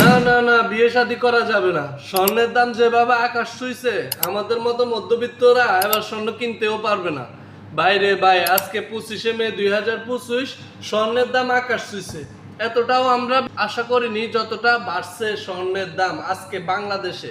না না না, বিয়ে করা যাবে না। স্বর্ণের দাম যেভাবে আকাশ ছুঁইছে, আমাদের মতো মধ্যবিত্তরা এবার স্বর্ণ কিনতেও পারবে না। বাইরে, ভাই, আজকে পঁচিশে মে দুই হাজার পঁচিশ, স্বর্ণের দাম আকাশ এতটাও আমরা আশা করিনি যতটা বাড়ছে স্বর্ণের দাম আজকে বাংলাদেশে।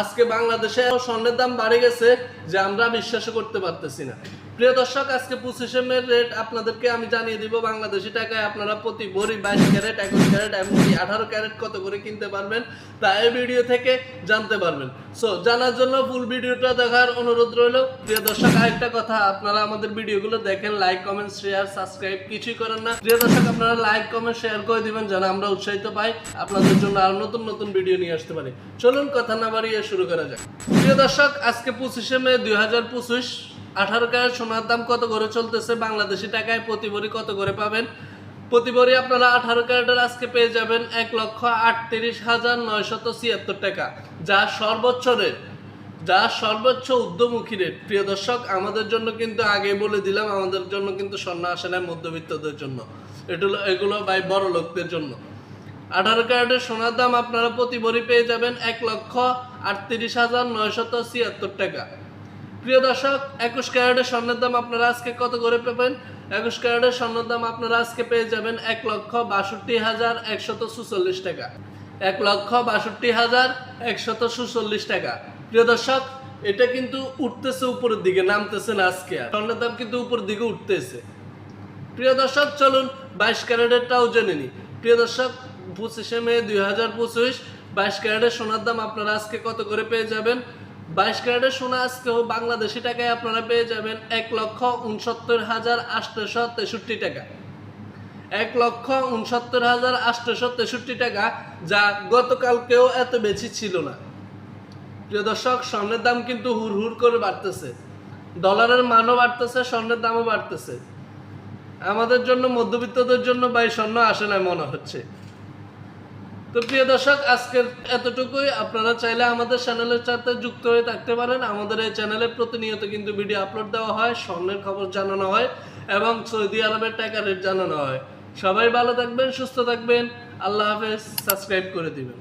আজকে বাংলাদেশে স্বর্ণের দাম বাড়ে গেছে যে আমরা বিশ্বাস করতে পারতেছি না। প্রিয় দর্শক, আজকে পঁচিশে মে রেট আপনাদেরকে আমি জানিয়ে দিব, বাংলাদেশি টাকায় আপনারা প্রতি ভরি বাইশ ক্যারেট, একুশ ক্যারেট, এমনকি আঠারো ক্যারেট কত করে কিনতে পারবেন তা এই ভিডিও থেকে জানতে পারবেন। সো জানার জন্য ফুল ভিডিওটা দেখার অনুরোধ রইল। প্রিয় দর্শক, আরেকটা কথা, আপনারা আমাদের ভিডিওগুলো দেখেন লাইক কমেন্ট শেয়ার সাবস্ক্রাইব কিছুই করেন না। প্রিয় দর্শক, আপনারা লাইক কমেন্ট শেয়ার করে দিবেন যেন আমরা উৎসাহিত পাই, আপনাদের জন্য আরও নতুন নতুন ভিডিও নিয়ে আসতে পারি। চলুন, কথা না বাড়িয়ে শুরু করা যাক। প্রিয় দর্শক, আজকে পঁচিশে মে দুই হাজার পঁচিশ আঠারো ক্যারেট সোনার দাম কত করে চলতেছে? বাংলাদেশি টাকায় প্রতি ভরি কত করে পাবেন? প্রতি ভরি আপনারা আঠারো ক্যারেটের আজকে পেয়ে যাবেন এক লক্ষ আটত্রিশ হাজার নয়শত ছিয়াত্তর টাকা। যা সর্বোচ্চ রেট, যা সর্বোচ্চ উদ্যমুখী রেট। প্রিয় দর্শক, আমাদের জন্য কিন্তু আগে বলে দিলাম, আমাদের জন্য কিন্তু স্বর্ণ আসে না মধ্যবিত্তদের জন্য। এগুলো এগুলো ভাই বড় লোকদের জন্য। আঠারো ক্যারেটের সোনার দাম আপনারা প্রতি ভরি পেয়ে যাবেন এক লক্ষ আটত্রিশ হাজার নয়শত ছিয়াত্তর টাকা। প্রিয় দর্শক, একুশ ক্যারেটের স্বর্ণের দাম আপনারা আজকে কত করে পাবেন? একুশ ক্যারেটের স্বর্ণের দাম আপনারা আজকে পেয়ে যাবেন এক লক্ষ বাষট্টি হাজার একশত সুচল্লিশ টাকা। এক লক্ষ বাষট্টি হাজার একশত সুচল্লিশ টাকা। প্রিয় দর্শক, এটা কিন্তু উঠতেছে উপরের দিকে, নামতেছে না আজকে আর। স্বর্ণের দাম কিন্তু উপরের দিকে উঠতেছে। প্রিয় দর্শক, চলুন বাইশ ক্যারেটেরটাও জেনে নিই। প্রিয় দর্শক, পঁচিশে মে দুই হাজার পঁচিশ, বাইশ ক্যারেটের সোনার দাম আপনারা আজকে কত করে পেয়ে যাবেন? বাইশ ক্যারেটের সোনা আজকেও বাংলাদেশি টাকায় আপনারা পেয়ে যাবেন এক লক্ষ উনসত্তর হাজার আটশোশো তেষট্টি টাকা। এক লক্ষ উনসত্তর হাজার আটশোশো তেষট্টি টাকা যা গতকালকেও এত বেশি ছিল না। প্রিয় দর্শক, স্বর্ণের দাম কিন্তু হুর হুর করে বাড়তেছে। ডলারের মানও বাড়তেছে, স্বর্ণের দামও বাড়তেছে। আমাদের জন্য, মধ্যবিত্তদের জন্য বাই স্বর্ণ আসে না মনে হচ্ছে। তো প্রিয় দর্শক, আজকের এতটুকুই। আপনারা চাইলে আমাদের চ্যানেলের সাথে যুক্ত হয়ে থাকতে পারেন। আমাদের এই চ্যানেলে প্রতিনিয়ত কিন্তু ভিডিও আপলোড দেওয়া হয়, স্বর্ণের খবর জানানো হয় এবং সৌদি আরবের টাকা রেট জানানো হয়। সবাই ভালো থাকবেন, সুস্থ থাকবেন। আল্লাহ হাফেজ। সাবস্ক্রাইব করে দিবেন।